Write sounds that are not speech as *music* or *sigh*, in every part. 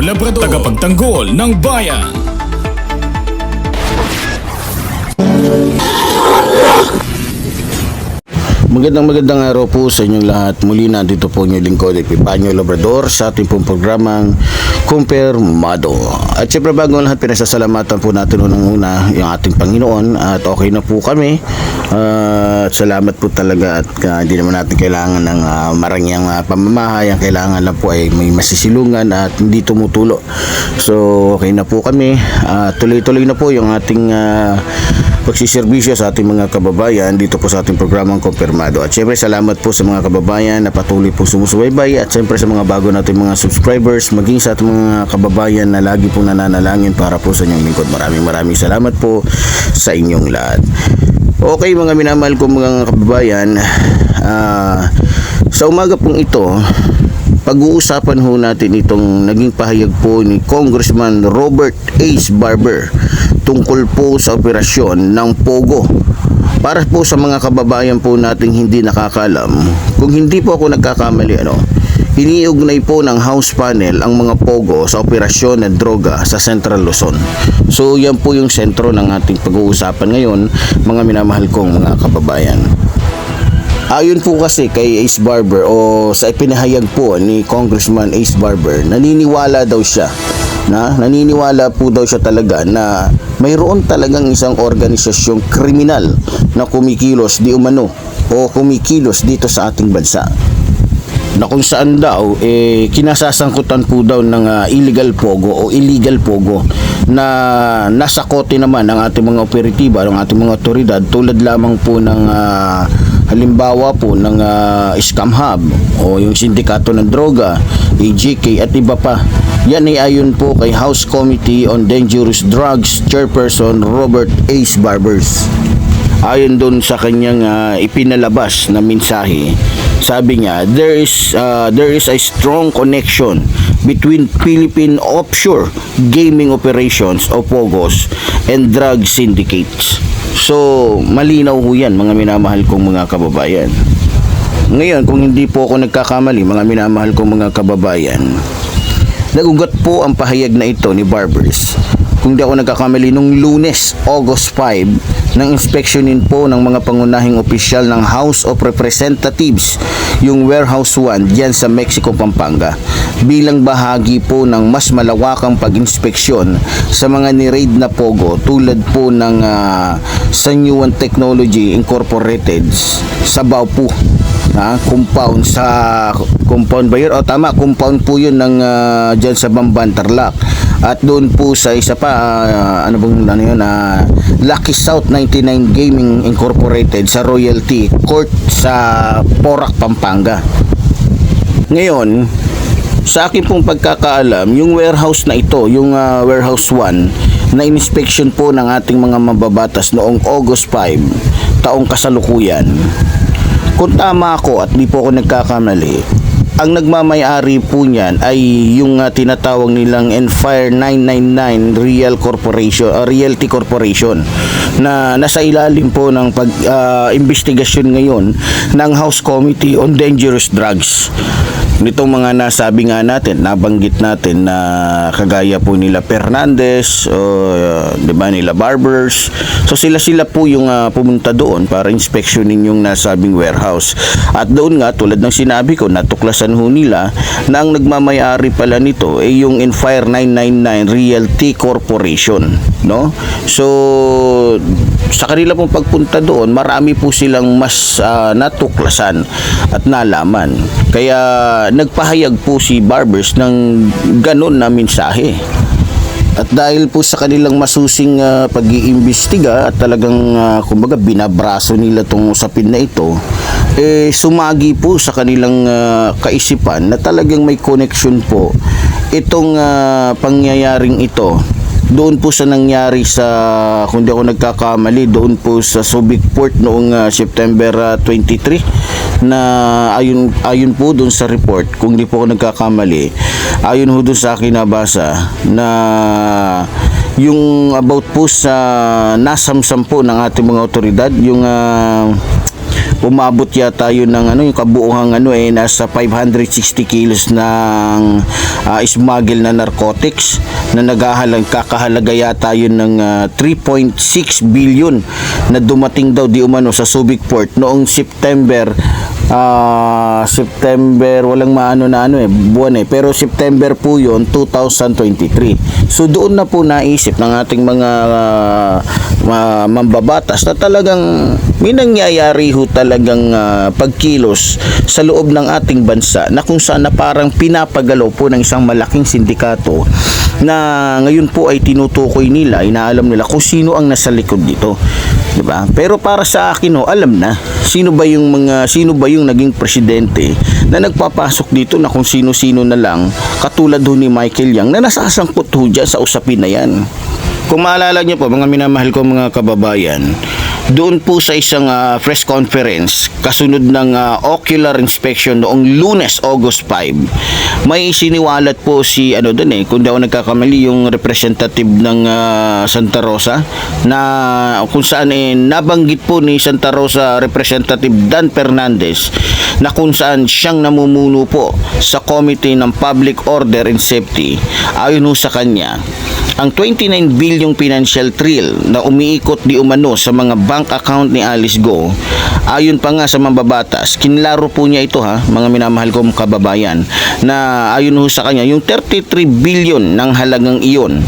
Labrador Tagapagtanggol ng bayan Magandang magandang araw po sa inyong lahat. Muli na dito po inyong lingkod, Epipanyo Labrador sa ating pong programang Kumpirmado. At syempre bago ang lahat, pinasasalamatan po natin unang-una yung ating Panginoon at okay na po kami. Ah, at salamat po talaga at ah, hindi naman natin kailangan ng uh, marangyang uh, pamamahay. Ang kailangan lang po ay may masisilungan at hindi tumutulo. So okay na po kami. Ah, tuloy-tuloy na po yung ating ah, pagsiservisyo sa ating mga kababayan dito po sa ating programang Kumpirmado. At syempre salamat po sa mga kababayan na patuloy po sumusubaybay at syempre sa mga bago nating mga subscribers maging sa ating mga kababayan na lagi po nananalangin para po sa inyong lingkod. Maraming maraming salamat po sa inyong lahat. Okay mga minamahal ko mga kababayan, ah, sa umaga pong ito, pag-uusapan ho natin itong naging pahayag po ni Congressman Robert Ace Barber tungkol po sa operasyon ng Pogo. Para po sa mga kababayan po nating hindi nakakalam, kung hindi po ako nagkakamali ano, iniugnay po ng House Panel ang mga Pogo sa operasyon ng droga sa Central Luzon. So yan po yung sentro ng ating pag-uusapan ngayon, mga minamahal kong mga kababayan. Ayon po kasi kay Ace Barber o sa ipinahayag po ni Congressman Ace Barber, naniniwala daw siya na naniniwala po daw siya talaga na mayroon talagang isang organisasyong kriminal na kumikilos di umano o kumikilos dito sa ating bansa na kung saan daw eh kinasasangkutan po daw ng ah, illegal pogo o illegal pogo na nasa kote naman ng ating mga operatiba ng ating mga otoridad tulad lamang po ng ah, halimbawa po ng ah, scam hub o yung sindikato ng droga AGK at iba pa. Yan ay ayon po kay House Committee on Dangerous Drugs Chairperson Robert Ace Barbers ayon doon sa kanyang ah, ipinalabas na mensahe sabi niya there is ah, there is a strong connection between Philippine offshore gaming operations o POGOS and drug syndicates so malinaw ho yan mga minamahal kong mga kababayan ngayon kung hindi po ako nagkakamali mga minamahal kong mga kababayan Nagugat po ang pahayag na ito ni Barbers. Kung di ako nagkakamali, nung lunes, August 5, nang inspeksyonin po ng mga pangunahing opisyal ng House of Representatives yung Warehouse 1 diyan sa Mexico, Pampanga. Bilang bahagi po ng mas malawakang pag-inspeksyon sa mga ni-raid na pogo tulad po ng uh, Sanyuan Technology Incorporated sa Baupu na compound sa compound ba yun? O tama, compound po yun ng uh, dyan sa Bamban, Tarlac. At doon po sa isa pa, ah, ano bang ano yun, ah, Lucky South 99 Gaming Incorporated sa Royalty Court sa Porac, Pampanga. Ngayon, sa akin pong pagkakaalam, yung warehouse na ito, yung ah, warehouse 1, na inspection po ng ating mga mababatas noong August 5, taong kasalukuyan. Kung tama ako at di po ako nagkakamali, ang nagmamayari po niyan ay yung ah, tinatawag nilang Enfire 999 Real Corporation, ah, Realty Corporation na nasa ilalim po ng pag ah, investigasyon ngayon ng House Committee on Dangerous Drugs. Nitong mga nasabi nga natin, nabanggit natin na kagaya po nila Fernandez, o uh, 'di ba nila Barbers. So sila sila po yung ah, pumunta doon para inspeksyonin yung nasabing warehouse. At doon nga tulad ng sinabi ko, natuklasan nalaman ho nila na ang nagmamayari pala nito ay yung Infire 999 Realty Corporation no? So sa kanila pong pagpunta doon marami po silang mas ah, natuklasan at nalaman. Kaya nagpahayag po si Barbers ng ganon na mensahe at dahil po sa kanilang masusing ah, pag-iimbestiga at talagang ah, kumbaga binabraso nila tong usapin na ito, eh sumagi po sa kanilang ah, kaisipan na talagang may connection po itong ah, pangyayaring ito doon po sa nangyari sa kung di ako nagkakamali doon po sa Subic Port noong ah, September ah, 23 na ayun ayun po doon sa report kung di po ako nagkakamali ayon ho doon sa akin nabasa na yung about po sa nasamsam po ng ating mga otoridad yung ah, umabot yata yun ng ano yung kabuuhang ano eh nasa 560 kilos ng ah, smuggle na narcotics na naghahalang kakahalaga yata yun ng ah, 3.6 billion na dumating daw di umano sa Subic Port noong September ah, September walang maano na ano eh buwan eh pero September po yun 2023 so doon na po naisip ng ating mga ah, ma- mambabatas na talagang may nangyayari ho talagang ah, pagkilos sa loob ng ating bansa na kung saan na parang pinapagalaw po ng isang malaking sindikato na ngayon po ay tinutukoy nila, inaalam nila kung sino ang nasa likod dito. 'Di ba? Pero para sa akin ho, alam na sino ba yung mga sino ba yung naging presidente na nagpapasok dito na kung sino-sino na lang katulad ho ni Michael Yang na nasasangkot ho dyan sa usapin na yan. Kung maalala niyo po mga minamahal ko mga kababayan, doon po sa isang ah, press conference kasunod ng ah, ocular inspection noong lunes August 5 may siniwalat po si ano doon eh kung ako nagkakamali yung representative ng ah, Santa Rosa na kung saan eh nabanggit po ni Santa Rosa representative Dan Fernandez na kung saan siyang namumuno po sa Committee ng Public Order and Safety. Ayon sa kanya ang 29 bilyong financial trail na umiikot di umano sa mga bank account ni Alice Go ayon pa nga sa mambabatas kinlaro po niya ito ha mga minamahal kong kababayan na ayon ho sa kanya yung 33 billion ng halagang iyon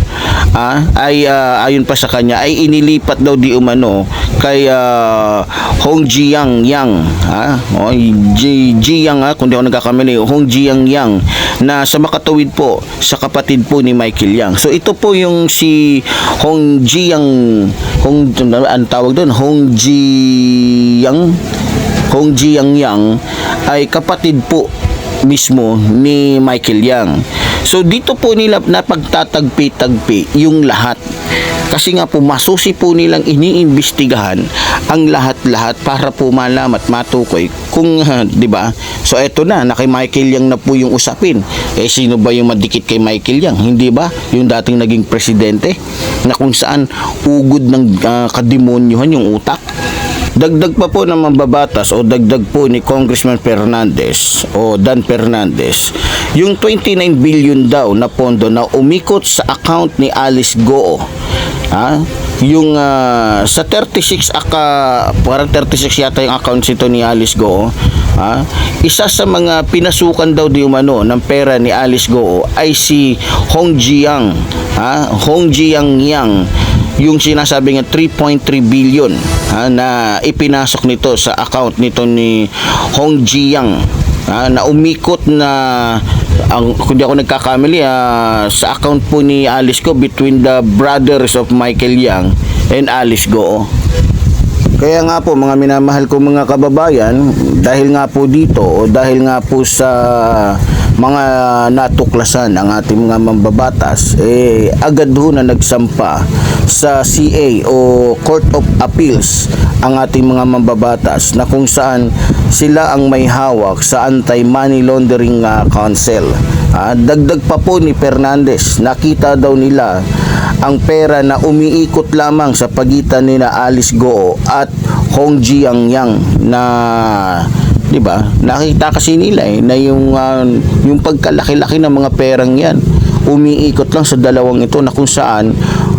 ah, ay ah, ayon pa sa kanya ay inilipat daw di umano kay ah, Hong Jiang Yang ha o Ji Jiang ha kung di ako nagkakamali Hong Jiang Yang na sa makatawid po sa kapatid po ni Michael Yang. So ito po yung si Hong Jiang Hong ang tawag doon? Hong Jiang Hong Jiang Yang ay kapatid po mismo ni Michael Yang. So dito po nila napagtatagpi-tagpi yung lahat. Kasi nga po masusi po nilang iniimbestigahan ang lahat-lahat para po malaman at matukoy kung ah, *laughs* 'di ba? So eto na, na kay Michael Yang na po yung usapin. Eh sino ba yung madikit kay Michael Yang? Hindi ba? Yung dating naging presidente na kung saan ugod ng ah, kademonyuhan yung utak. Dagdag pa po ng mambabatas o dagdag po ni Congressman Fernandez o Dan Fernandez yung 29 billion daw na pondo na umikot sa account ni Alice Goo. Ha? Yung ah, sa 36 aka parang 36 yata yung account ito ni Alice Goo. Ha? Isa sa mga pinasukan daw di umano ng pera ni Alice Goo ay si Hong Jiang. Ha? Hong Jiang Yang yung sinasabi nga 3.3 billion ha, na ipinasok nito sa account nito ni Hong Jiang ha, na umikot na ang kung di ako nagkakamali ah, sa account po ni Alice Go between the brothers of Michael Yang and Alice Go kaya nga po mga minamahal ko mga kababayan, dahil nga po dito o dahil nga po sa mga natuklasan ang ating mga mambabatas, eh agad ho na nagsampa sa CA o Court of Appeals ang ating mga mambabatas na kung saan sila ang may hawak sa Anti-Money Laundering ah, Council. Ah, dagdag pa po ni Fernandez, nakita daw nila ang pera na umiikot lamang sa pagitan ni na Alice Goo at Hong Jiang Yang na 'di ba? Nakita kasi nila eh na yung ah, yung pagkalaki-laki ng mga perang 'yan umiikot lang sa dalawang ito na kung saan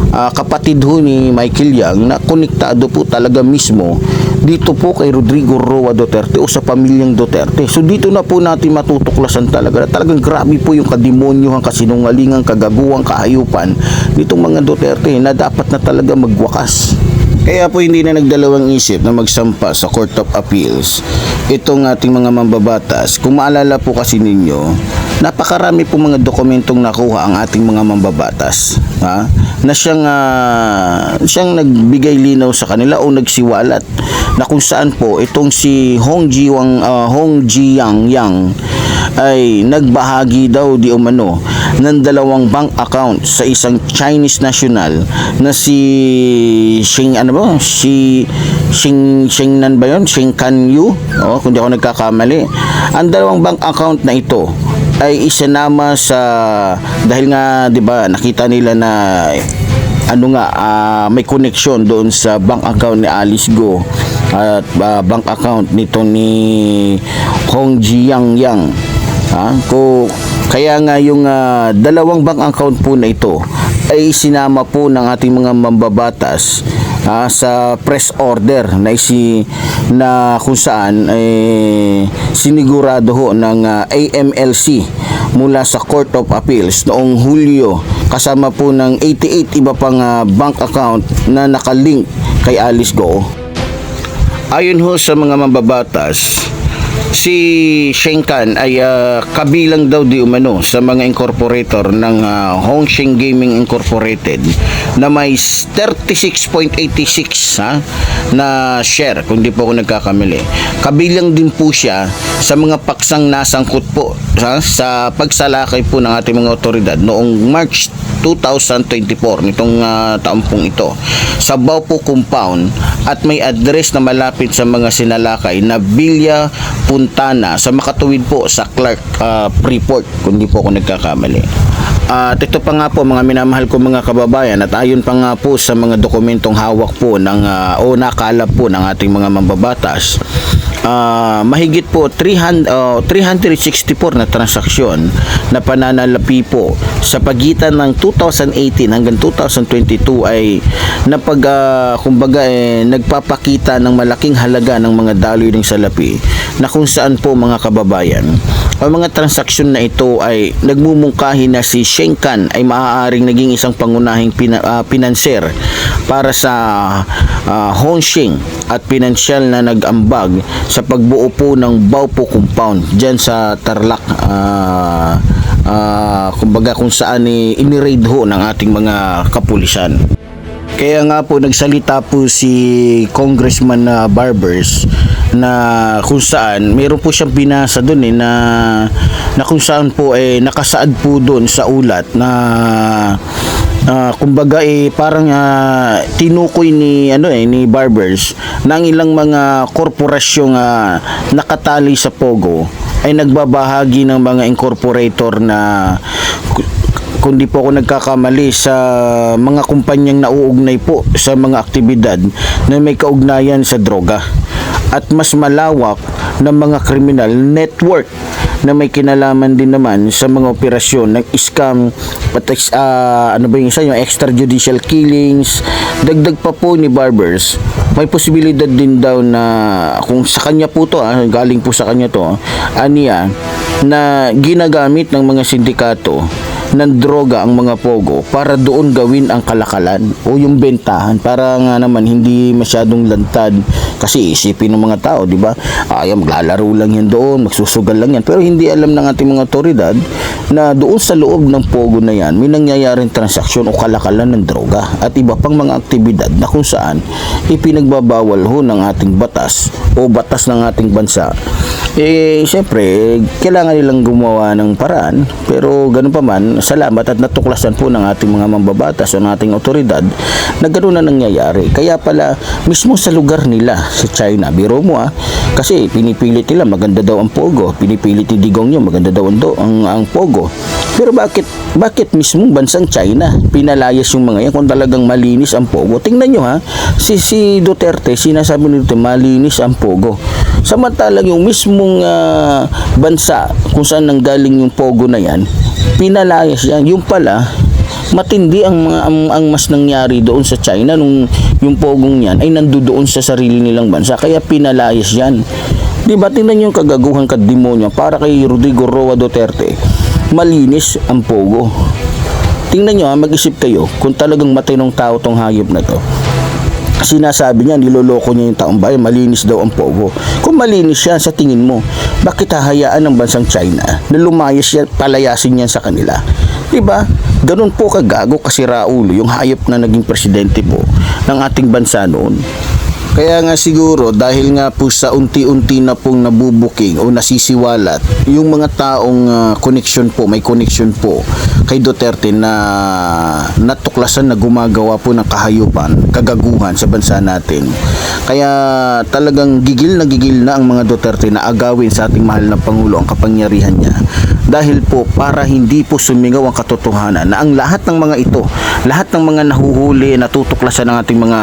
ah, kapatid ho ni Michael Yang na konektado po talaga mismo dito po kay Rodrigo Roa Duterte o sa pamilyang Duterte. So dito na po natin matutuklasan talaga na talagang grabe po yung kademonyohan, kasinungalingan, kagaguhan, kahayupan ditong mga Duterte na dapat na talaga magwakas. Kaya po hindi na nagdalawang isip na magsampa sa Court of Appeals itong ating mga mambabatas. Kung maalala po kasi ninyo, napakarami po mga dokumentong nakuha ang ating mga mambabatas ha? na siyang, ah, siyang nagbigay linaw sa kanila o nagsiwalat na kung saan po itong si Hong Ji Wang, ah, Hong Ji Yang Yang ay nagbahagi daw di umano ng dalawang bank account sa isang Chinese national na si Xing ano ba? Si Xing Xingnan ba yun? Xing Kan Yu? Oh, kung di ako nagkakamali. Ang dalawang bank account na ito ay isinama sa dahil nga 'di ba nakita nila na ano nga ah, may connection doon sa bank account ni Alice Go at ah, bank account nito ni Hong Jiang Yang. Ha? Ko kaya nga yung ah, dalawang bank account po na ito ay sinama po ng ating mga mambabatas ah, sa press order na isi na kung saan eh, sinigurado ho ng ah, AMLC mula sa Court of Appeals noong Hulyo kasama po ng 88 iba pang ah, bank account na nakalink kay Alice Go. Ayon ho sa mga mambabatas, si Shenkan ay ah, kabilang daw di umano sa mga incorporator ng ah, Hongsheng Gaming Incorporated na may 36.86 ha, na share kung di po ako nagkakamali. Kabilang din po siya sa mga paksang nasangkot po ha, sa pagsalakay po ng ating mga otoridad noong March 2024 nitong ah, taong pong ito sa Baupo Compound at may address na malapit sa mga sinalakay na Villa Puntana sa makatuwid po sa Clark ah, Freeport kung po ako nagkakamali. At ito pa nga po mga minamahal ko mga kababayan at ayon pa nga po sa mga dokumentong hawak po ng ah, o nakalap po ng ating mga mambabatas Ah, mahigit po 300, oh, 364 na transaksyon na pananalapi po sa pagitan ng 2018 hanggang 2022 ay napag ah, kumbaga eh, nagpapakita ng malaking halaga ng mga daloy ng salapi na kung saan po mga kababayan ang mga transaksyon na ito ay nagmumungkahi na si Shenkan ay maaaring naging isang pangunahing pina, ah, pinanser para sa uh, Hongsheng at pinansyal na nag-ambag sa pagbuo po ng Baupo Compound dyan sa Tarlac ah, ah, kumbaga kung saan eh, iniraid ho ng ating mga kapulisan. Kaya nga po nagsalita po si Congressman na Barbers na kung saan meron po siyang binasa doon eh na na kung saan po eh nakasaad po doon sa ulat na Ah, kumbaga eh parang ah, tinukoy ni ano eh ni Barbers ang ilang mga korporasyong ah, nakatali sa Pogo ay nagbabahagi ng mga incorporator na kung di po ako nagkakamali sa mga kumpanyang nauugnay po sa mga aktibidad na may kaugnayan sa droga at mas malawak ng mga criminal network na may kinalaman din naman sa mga operasyon ng scam at ah, ano ba yung isa yung extrajudicial killings. Dagdag pa po ni Barbers may posibilidad din daw na kung sa kanya po to ah, galing po sa kanya to aniya na ginagamit ng mga sindikato ng droga ang mga pogo para doon gawin ang kalakalan o yung bentahan. Para nga naman hindi masyadong lantad kasi isipin ng mga tao di ba? Ay maglalaro lang yan doon magsusugal lang yan. Pero hindi alam ng ating mga otoridad na doon sa loob ng pogo na yan may nangyayaring transaksyon o kalakalan ng droga at iba pang mga aktibidad na kung saan ipinagbabawal ho ng ating batas o batas ng ating bansa. Eh syempre kailangan nilang gumawa ng paraan. Pero ganun pa man salamat at natuklasan po ng ating mga mambabatas o ng ating otoridad na ganun na nangyayari. Kaya pala mismo sa lugar nila sa China biro mo ah kasi pinipilit nila maganda daw ang pogo. Pinipilit ni Digong yung maganda daw ang, ang, ang pogo. Pero bakit bakit mismo bansang China pinalayas yung mga yan kung talagang malinis ang pogo? Tingnan nyo ha? Si, si Duterte sinasabi ni Duterte malinis ang pogo samantalang yung mismong ah, bansa kung saan nanggaling yung pogo na yan pinalayas yan yung pala matindi ang, mga, ang, ang mas nangyari doon sa China nung yung pogong yan ay nandoon sa sarili nilang bansa kaya pinalayas yan. Di ba tingnan niyo yung kagaguhan kademonyo para kay Rodrigo Roa Duterte. Malinis ang pogo. Tingnan nyo ha, mag-isip kayo kung talagang matinong tao tong hayop na to sinasabi niya, niloloko niya yung taong bayan, malinis daw ang pogo. Kung malinis siya sa tingin mo, bakit hahayaan ng bansang China na lumayas siya, palayasin niya sa kanila? Diba? Ganun po kagago kasi Raulo, yung hayop na naging presidente po ng ating bansa noon. Kaya nga siguro dahil nga po sa unti-unti na pong nabubuking o nasisiwalat yung mga taong ah, connection po, may connection po kay Duterte na natuklasan na gumagawa po ng kahayupan, kagaguhan sa bansa natin. Kaya talagang gigil na gigil na ang mga Duterte na agawin sa ating mahal na Pangulo ang kapangyarihan niya. Dahil po para hindi po sumingaw ang katotohanan na ang lahat ng mga ito, lahat ng mga nahuhuli, natutuklasan ng ating mga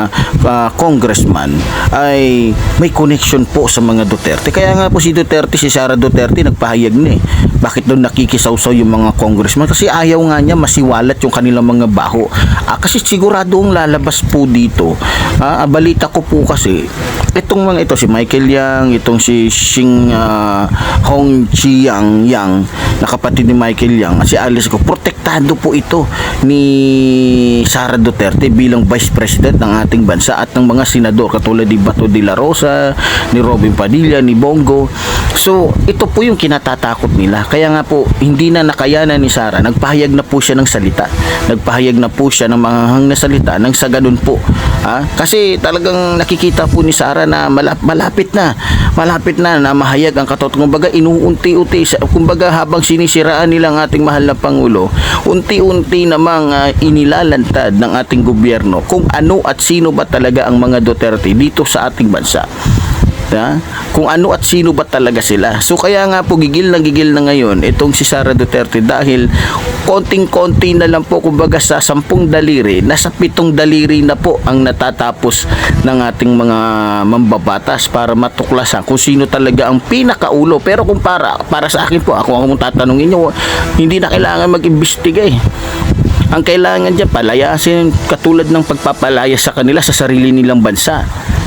ah, congressman ay may connection po sa mga Duterte. Kaya nga po si Duterte, si Sara Duterte nagpahayag na eh. Bakit doon nakikisawsaw yung mga congressman? Kasi ayaw nga niya masiwalat yung kanilang mga baho. Ah, kasi siguradong lalabas po dito. Ah, ah, balita ko po kasi itong mga ito si Michael Yang, itong si Xing ah, Hong Chiang Yang, na kapatid ni Michael Yang, si Alice ko, protektado po ito ni Sara Duterte bilang Vice President ng ating bansa at ng mga senador katulad ni Bato de la Rosa, ni Robin Padilla, ni Bongo. So, ito po yung kinatatakot nila. Kaya nga po, hindi na nakayanan ni Sara. Nagpahayag na po siya ng salita. Nagpahayag na po siya ng mga hang na salita nang sa ganun po. Ha? Kasi talagang nakikita po ni Sara na malap- malapit na. Malapit na na mahayag ang katotohanan. Kumbaga, inuunti-unti. Kumbaga, habang sinisiraan nila ang ating mahal na Pangulo, unti-unti namang ah, inilalantad ng ating gobyerno kung ano at sino ba talaga ang mga Duterte dito sa ating bansa. Ha? Kung ano at sino ba talaga sila. So kaya nga po gigil na gigil na ngayon itong si Sara Duterte dahil konting-konti na lang po kumbaga sa sampung daliri, nasa pitong daliri na po ang natatapos ng ating mga mambabatas para matuklasan kung sino talaga ang pinakaulo. Pero kung para, para sa akin po, ako ang tatanungin nyo, hindi na kailangan mag-imbestiga eh. Ang kailangan dyan, palayasin katulad ng pagpapalayas sa kanila sa sarili nilang bansa.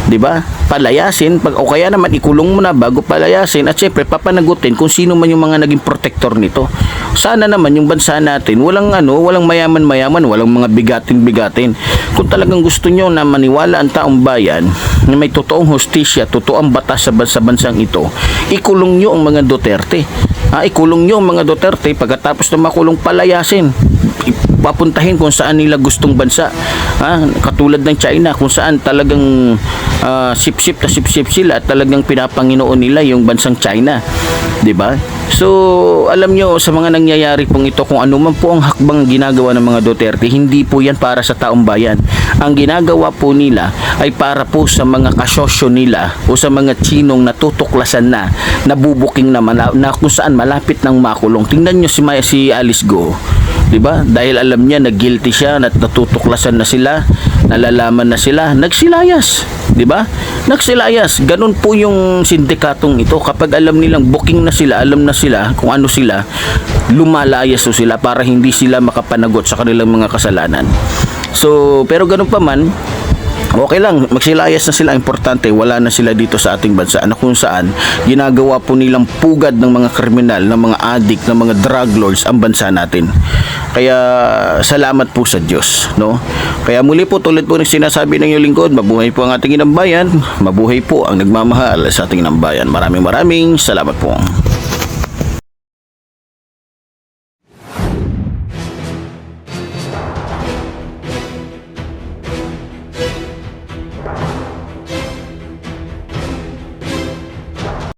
'Di ba? Palayasin pag o kaya naman ikulong mo na bago palayasin at syempre papanagutin kung sino man yung mga naging protector nito. Sana naman yung bansa natin walang ano, walang mayaman-mayaman, walang mga bigatin-bigatin. Kung talagang gusto nyo na maniwala ang taong bayan na may totoong hostisya, totoong batas sa bansa-bansang ito, ikulong nyo ang mga Duterte. Ha, ikulong nyo ang mga Duterte pagkatapos na makulong palayasin papuntahin kung saan nila gustong bansa. Ha? Katulad ng China kung saan talagang ah, sip-sip na sip-sip sila at talagang pinapanginoon nila yung bansang China. 'Di ba? So, alam nyo sa mga nangyayari pong ito kung ano man po ang hakbang ginagawa ng mga Duterte, hindi po yan para sa taong bayan. Ang ginagawa po nila ay para po sa mga kasosyo nila o sa mga chinong natutuklasan na, nabubuking na, na kung saan malapit ng makulong. Tingnan nyo si, si Alice Go. 'Di ba? Dahil alam niya na guilty siya, na natutuklasan na sila, nalalaman na sila, nagsilayas, 'di ba? Nagsilayas. Ganun po yung sindikatong ito. Kapag alam nilang booking na sila, alam na sila kung ano sila, lumalayas sila para hindi sila makapanagot sa kanilang mga kasalanan. So, pero ganun pa man, Okay lang, magsilayas na sila. Importante, wala na sila dito sa ating bansa na kung saan ginagawa po nilang pugad ng mga kriminal, ng mga addict, ng mga drug lords ang bansa natin. Kaya salamat po sa Diyos. No? Kaya muli po, tulad po ng sinasabi ng iyong lingkod, mabuhay po ang ating inambayan, mabuhay po ang nagmamahal sa ating inambayan. Maraming maraming salamat po.